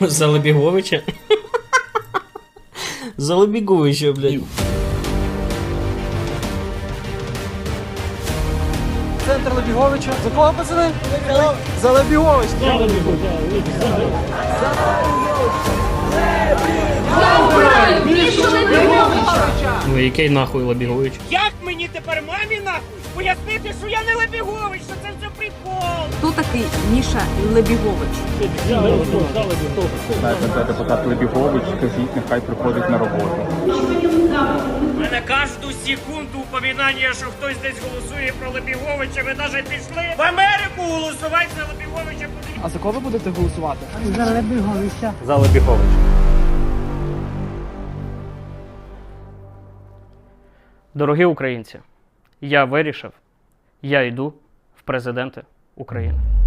За Лебіговича? За Лебіговича, блядь. Центр Лебіговича. За кого пацани? За Лебігович. Ну який нахуй Лебігович? Як мені тепер мамі нахуй пояснити, що я не Лебігович, що це все прикол? Хто такий Міша Лебігович? Де депутат Лебігович, скажіть, нехай приходить на роботу. У мене кожну секунду упоминання, що хтось десь голосує про Лебіговича, ви навіть пішли в Америку голосувати за Лебіговича. А за кого ви будете голосувати? За Лебігович. Дорогі українці, я вирішив, я йду в президенти України.